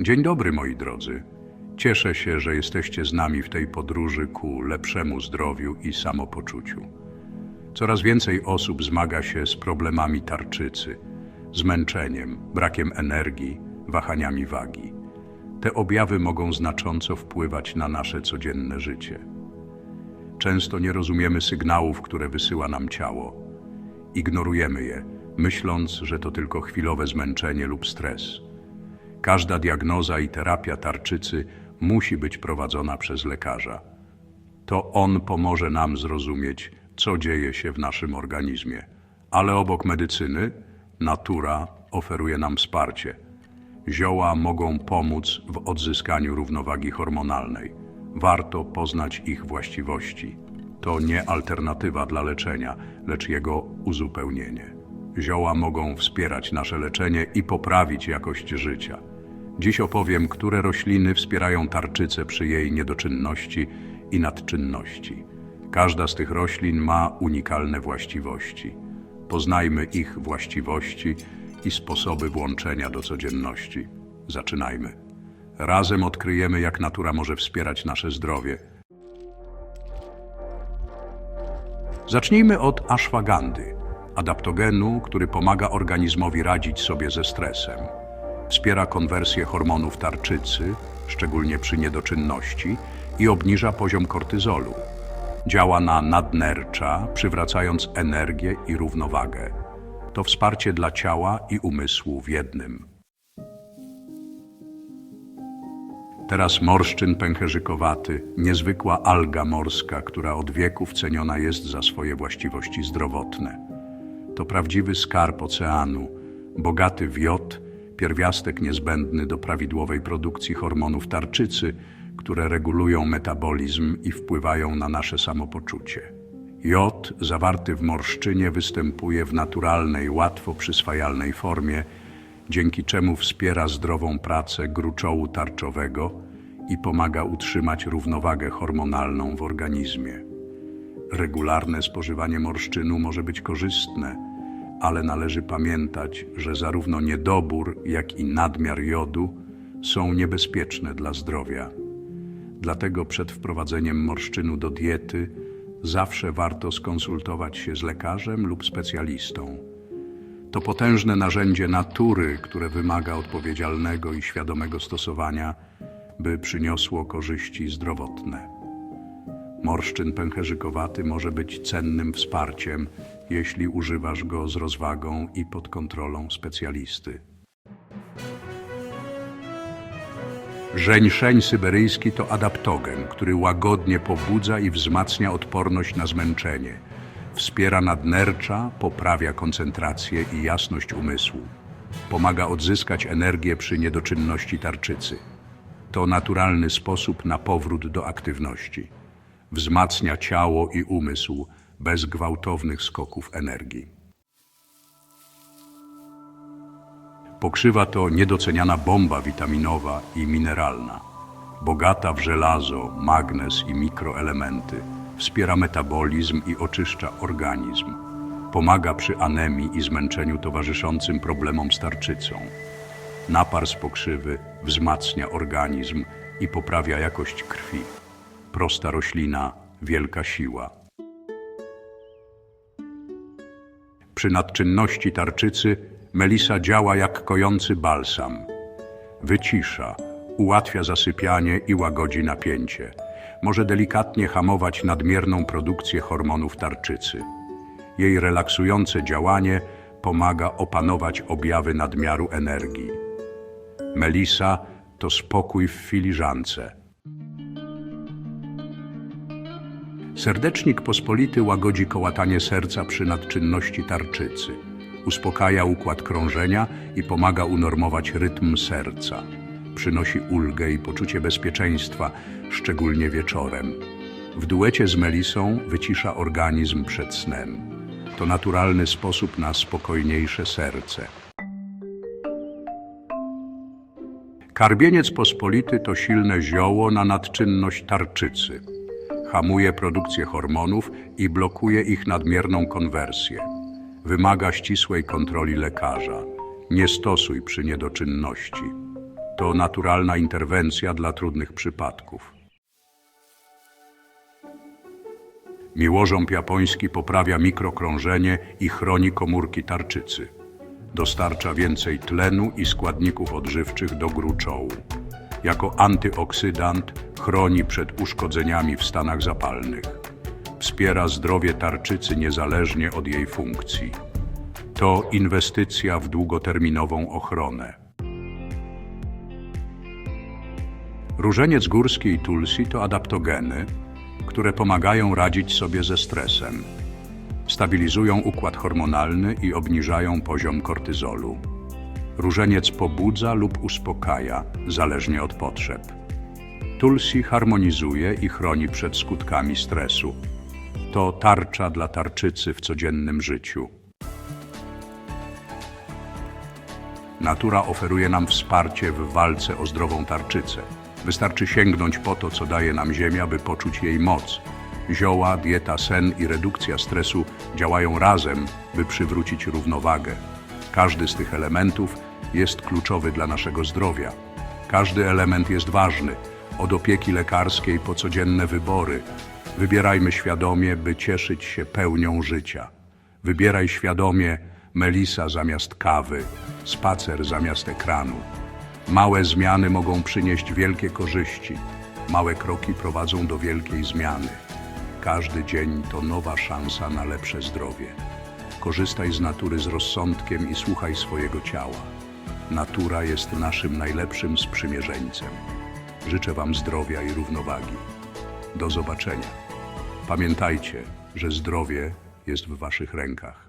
Dzień dobry, moi drodzy. Cieszę się, że jesteście z nami w tej podróży ku lepszemu zdrowiu i samopoczuciu. Coraz więcej osób zmaga się z problemami tarczycy, zmęczeniem, brakiem energii, wahaniami wagi. Te objawy mogą znacząco wpływać na nasze codzienne życie. Często nie rozumiemy sygnałów, które wysyła nam ciało. Ignorujemy je, myśląc, że to tylko chwilowe zmęczenie lub stres. Każda diagnoza i terapia tarczycy musi być prowadzona przez lekarza. To on pomoże nam zrozumieć, co dzieje się w naszym organizmie. Ale obok medycyny, natura oferuje nam wsparcie. Zioła mogą pomóc w odzyskaniu równowagi hormonalnej. Warto poznać ich właściwości. To nie alternatywa dla leczenia, lecz jego uzupełnienie. Zioła mogą wspierać nasze leczenie i poprawić jakość życia. Dziś opowiem, które rośliny wspierają tarczycę przy jej niedoczynności i nadczynności. Każda z tych roślin ma unikalne właściwości. Poznajmy ich właściwości i sposoby włączenia do codzienności. Zaczynajmy. Razem odkryjemy, jak natura może wspierać nasze zdrowie. Zacznijmy od ashwagandy, adaptogenu, który pomaga organizmowi radzić sobie ze stresem. Wspiera konwersję hormonów tarczycy, szczególnie przy niedoczynności, i obniża poziom kortyzolu. Działa na nadnercza, przywracając energię i równowagę. To wsparcie dla ciała i umysłu w jednym. Teraz morszczyn pęcherzykowaty, niezwykła alga morska, która od wieków ceniona jest za swoje właściwości zdrowotne. To prawdziwy skarb oceanu, bogaty w jod, pierwiastek niezbędny do prawidłowej produkcji hormonów tarczycy, które regulują metabolizm i wpływają na nasze samopoczucie. Jod zawarty w morszczynie występuje w naturalnej, łatwo przyswajalnej formie, dzięki czemu wspiera zdrową pracę gruczołu tarczowego i pomaga utrzymać równowagę hormonalną w organizmie. Regularne spożywanie morszczynu może być korzystne, ale należy pamiętać, że zarówno niedobór, jak i nadmiar jodu są niebezpieczne dla zdrowia. Dlatego przed wprowadzeniem morszczynu do diety zawsze warto skonsultować się z lekarzem lub specjalistą. To potężne narzędzie natury, które wymaga odpowiedzialnego i świadomego stosowania, by przyniosło korzyści zdrowotne. Morszczyn pęcherzykowaty może być cennym wsparciem, jeśli używasz go z rozwagą i pod kontrolą specjalisty. Żeńszeń syberyjski to adaptogen, który łagodnie pobudza i wzmacnia odporność na zmęczenie. Wspiera nadnercza, poprawia koncentrację i jasność umysłu. Pomaga odzyskać energię przy niedoczynności tarczycy. To naturalny sposób na powrót do aktywności. Wzmacnia ciało i umysł bez gwałtownych skoków energii. Pokrzywa to niedoceniana bomba witaminowa i mineralna, bogata w żelazo, magnez i mikroelementy. Wspiera metabolizm i oczyszcza organizm. Pomaga przy anemii i zmęczeniu towarzyszącym problemom z tarczycą. Napar z pokrzywy wzmacnia organizm i poprawia jakość krwi. Prosta roślina, wielka siła. Przy nadczynności tarczycy melisa działa jak kojący balsam. Wycisza, ułatwia zasypianie i łagodzi napięcie. Może delikatnie hamować nadmierną produkcję hormonów tarczycy. Jej relaksujące działanie pomaga opanować objawy nadmiaru energii. Melisa to spokój w filiżance. Serdecznik pospolity łagodzi kołatanie serca przy nadczynności tarczycy. Uspokaja układ krążenia i pomaga unormować rytm serca. Przynosi ulgę i poczucie bezpieczeństwa, szczególnie wieczorem. W duecie z melisą wycisza organizm przed snem. To naturalny sposób na spokojniejsze serce. Karbieniec pospolity to silne zioło na nadczynność tarczycy. Hamuje produkcję hormonów i blokuje ich nadmierną konwersję. Wymaga ścisłej kontroli lekarza. Nie stosuj przy niedoczynności. To naturalna interwencja dla trudnych przypadków. Miłożąb japoński poprawia mikrokrążenie i chroni komórki tarczycy. Dostarcza więcej tlenu i składników odżywczych do gruczołu. Jako antyoksydant chroni przed uszkodzeniami w stanach zapalnych. Wspiera zdrowie tarczycy niezależnie od jej funkcji. To inwestycja w długoterminową ochronę. Różeniec górski i tulsi to adaptogeny, które pomagają radzić sobie ze stresem. Stabilizują układ hormonalny i obniżają poziom kortyzolu. Różeniec pobudza lub uspokaja, zależnie od potrzeb. Tulsi harmonizuje i chroni przed skutkami stresu. To tarcza dla tarczycy w codziennym życiu. Natura oferuje nam wsparcie w walce o zdrową tarczycę. Wystarczy sięgnąć po to, co daje nam Ziemia, by poczuć jej moc. Zioła, dieta, sen i redukcja stresu działają razem, by przywrócić równowagę. Każdy z tych elementów jest kluczowy dla naszego zdrowia. Każdy element jest ważny, od opieki lekarskiej po codzienne wybory. Wybierajmy świadomie, by cieszyć się pełnią życia. Wybieraj świadomie melisa zamiast kawy, spacer zamiast ekranu. Małe zmiany mogą przynieść wielkie korzyści. Małe kroki prowadzą do wielkiej zmiany. Każdy dzień to nowa szansa na lepsze zdrowie. Korzystaj z natury z rozsądkiem i słuchaj swojego ciała. Natura jest naszym najlepszym sprzymierzeńcem. Życzę Wam zdrowia i równowagi. Do zobaczenia. Pamiętajcie, że zdrowie jest w Waszych rękach.